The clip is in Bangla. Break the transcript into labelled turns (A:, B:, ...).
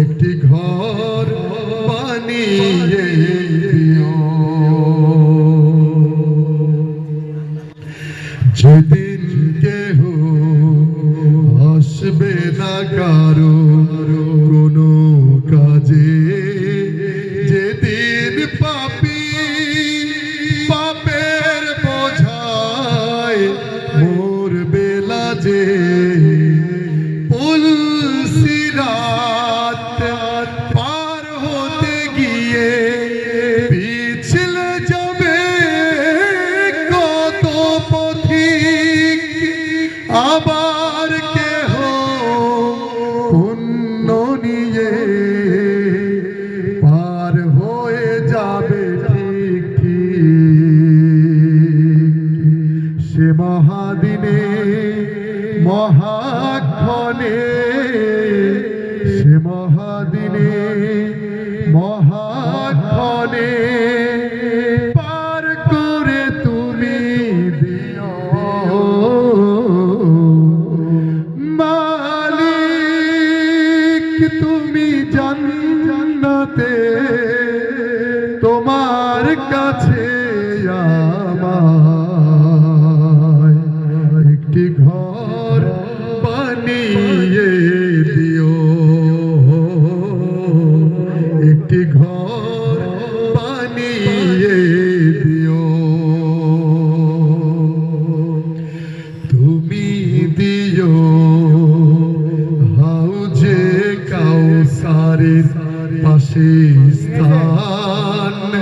A: একটি ঘর বানিয়ে যেদিন কেহ আসবে না কারও আবার কেহ পুণ্য নিয়ে পার হয়ে যাবে ঠিক সে মহাদিনে মহাক্ষণে সে মহাদিনে মহাক্ষণে তুমি জানতে তোমার কাছে একটি ঘর বানিয়ে দিও। একটি ঘর বানিয়ে দিও। তুমি দিও পাশে স্থান